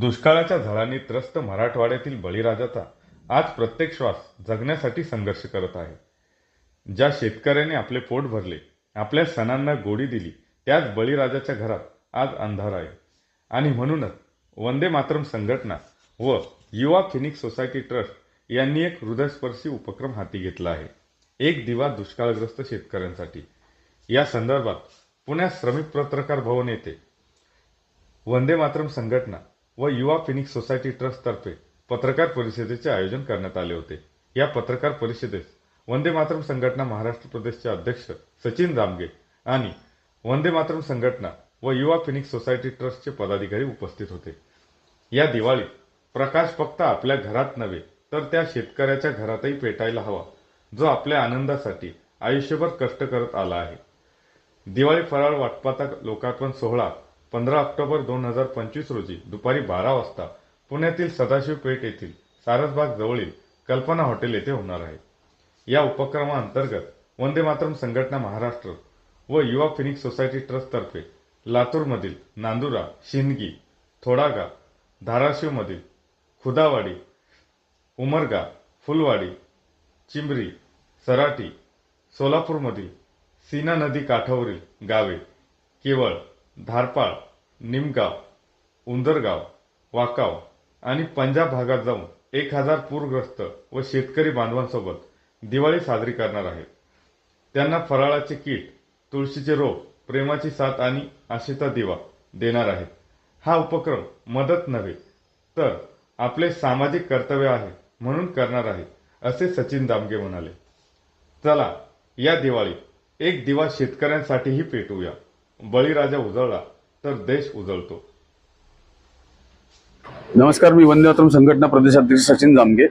दुष्काळाच्या झळांनी त्रस्त मराठवाड्यातील बळीराजाचा आज प्रत्येक श्वास जगण्यासाठी संघर्ष करत आहे. ज्या शेतकऱ्याने आपले पोट भरले आपल्या सणांना गोडी दिली त्याच बळीराजाच्या घरात आज अंधार आहे. आणि म्हणूनच वंदे मातरम संघटना व युवा फिनिक्स सोसायटी ट्रस्ट यांनी एक हृदयस्पर्शी उपक्रम हाती घेतला आहे. एक दिवा दुष्काळग्रस्त शेतकऱ्यांसाठी. या संदर्भात पुण्यात श्रमिक पत्रकार भवन येथे वंदे मातरम संघटना व युवा फिनिक्स सोसायटी ट्रस्टतर्फे पत्रकार परिषदेचे आयोजन करण्यात आले होते. या पत्रकार परिषदेस वंदे मातरम संघटना महाराष्ट्र प्रदेशचे अध्यक्ष सचिन रामगे आणि वंदे मातरम संघटना व युवा फिनिक्स सोसायटी ट्रस्टचे पदाधिकारी उपस्थित होते. या दिवाळीत प्रकाश फक्त आपल्या घरात नव्हे तर त्या शेतकऱ्याच्या घरातही पेटायला हवा जो आपल्या आनंदासाठी आयुष्यभर कष्ट करत आला आहे. दिवाळी फराळ वाटपाचा लोकार्पण सोहळा पंधरा ऑक्टोबर दोन हजार पंचवीस रोजी दुपारी बारा वाजता पुण्यातील सदाशिव पेठ येथील सारसबाग जवळील कल्पना हॉटेल येथे होणार आहे. या उपक्रमाअंतर्गत वंदे मातरम संघटना महाराष्ट्र व युवा फिनिक्स सोसायटी ट्रस्टतर्फे लातूरमधील नांदुरा शिंदगी थोडागा धाराशिवमधील खुदावाडी उमरगा फुलवाडी चिंबरी सराटी सोलापूरमधील सीना नदी काठावरील गावे केवळ धारपाळ निमगाव उंदरगाव वाकाव आणि पंजाब भागात जाऊन एक हजार पूरग्रस्त व शेतकरी बांधवांसोबत दिवाळी साजरी करणार आहेत त्यांना फराळाचे किट तुळशीचे रोप प्रेमाची साथ आणि आशेचा दिवा देणार आहेत हा उपक्रम मदत नव्हे तर आपले सामाजिक कर्तव्य आहे म्हणून करणार आहे असे सचिन दामगे म्हणाले. चला या दिवाळीत एक दिवा शेतकऱ्यांसाठीही पेटूया बळीराजा उजळला तर देश उजळतो. नमस्कार मी वंदे मातरम संघटना प्रदेशाध्यक्ष सचिन जामगे.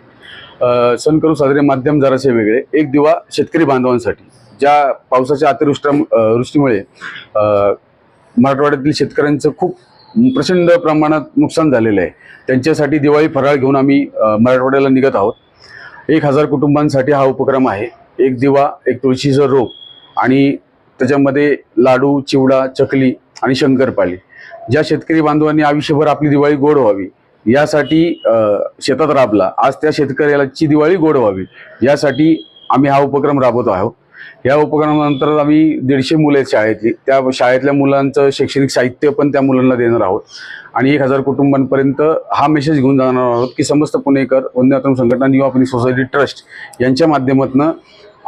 सण करू साजरे माध्यम जरासे वेगळे. एक दिवा शेतकरी बांधवांसाठी ज्या पावसाच्या अतिवृष्टा वृष्टीमुळे मराठवाड्यातील शेतकऱ्यांचं खूप प्रचंड प्रमाणात नुकसान झालेलं आहे. त्यांच्यासाठी दिवाळी फराळ घेऊन आम्ही मराठवाड्याला निघत आहोत. एक हजार कुटुंबांसाठी हा उपक्रम आहे. एक दिवा एक तुळशीचं रोप आणि त्याच्यामध्ये लाडू चिवडा चकली आणि शंकरपाळी. ज्या शेतकरी बांधवांनी आयुष्यभर आपली दिवाळी गोड व्हावी यासाठी शेतात राबला आज त्या शेतकऱ्याची दिवाळी गोड व्हावी यासाठी आम्ही हा उपक्रम राबवत आहोत. या उपक्रमानंतर आम्ही दीडशे मुलं आहेत शाळेतली त्या शाळेतल्या मुलांचं शैक्षणिक साहित्य पण त्या मुलांना देणार आहोत. आणि एक हजार कुटुंबांपर्यंत हा मेसेज घेऊन जाणार आहोत की समस्त पुणेकर वंदे संघटना न्यू आपली सोसायटी ट्रस्ट यांच्या माध्यमातून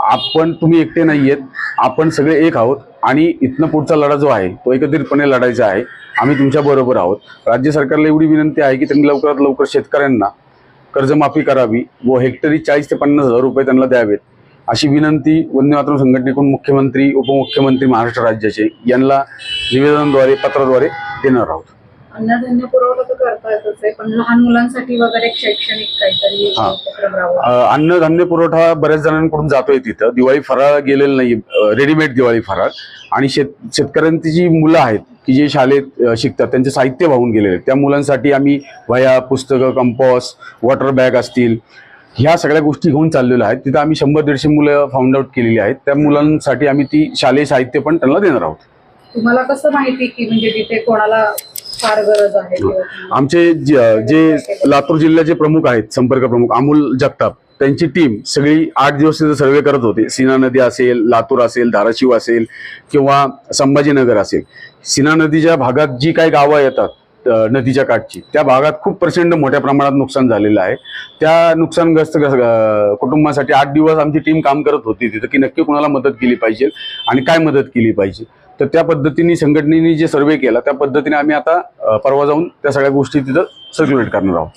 आपण तुम्ही एकटे नाही आहेत आपण सगळे एक आहोत आणि इथनं पुढचा लढा जो आहे तो एकत्रितपणे लढायचा आहे. आम्ही तुमच्या बरोबर आहोत. राज्य सरकारला एवढी विनंती आहे की त्यांनी लवकरात लवकर शेतकऱ्यांना कर्जमाफी करावी व हेक्टरी चाळीस ते पन्नास हजार रुपये त्यांना द्यावेत. अशी विनंती वंदे मातरम संघटनेकडून मुख्यमंत्री उपमुख्यमंत्री महाराष्ट्र राज्याचे यांना निवेदनाद्वारे पत्राद्वारे देणार आहोत. अन्नधान्य पुरवठा तर करता येतच आहे पण लहान मुलांसाठी वगैरे एक शैक्षणिक काहीतरी हा. उपक्रम राबवा अ, अन्नधान्य पुरवठा बऱ्याच जणांकडून जातोय तिथं. दिवाळी फराळ गेलेलं नाही रेडीमेड दिवाळी फराळ. आणि शेत शेतकऱ्यांची जी मुलं आहेत की जे शाळेत अ, शिकतात त्यांचे साहित्य वाहून गेलेले आहेत. त्या मुलांसाठी आम्ही वह्या पुस्तकं कंपॉस वॉटर बॅग असतील ह्या सगळ्या गोष्टी घेऊन चाललेल्या आहेत तिथं आम्ही शंभर दीडशे मुलं फाउंड आउट केलेली आहेत. त्या मुलांसाठी आम्ही ती शालेय साहित्य पण त्यांना देणार आहोत. तुम्हाला कसं माहिती की म्हणजे तिथे कोणाला फार गरज आहे किंवा आमचे जे लातूर जिल्ह्याचे प्रमुख आहेत संपर्क प्रमुख अमोल जगताप. त्यांची टीम सगळी आठ दिवस तिथं सर्वे करत होते. सीना नदी असेल लातूर असेल धाराशिव असेल किंवा संभाजीनगर असेल. सीना नदीच्या भागात जी काही गावं येतात नदीच्या काठची त्या भागात खूप प्रचंड मोठ्या प्रमाणात नुकसान झालेलं आहे. त्या नुकसानग्रस्त कुटुंबासाठी आठ दिवस आमची टीम काम करत होती तिथं की नक्की कुणाला मदत केली पाहिजे आणि काय मदत केली पाहिजे. तर त्या पद्धतीने संघटनेने जे सर्वे केला त्या पद्धतीने आम्ही आता परवा जाऊन त्या सगळ्या गोष्टी तिथं सर्क्युलेट करणार आहोत.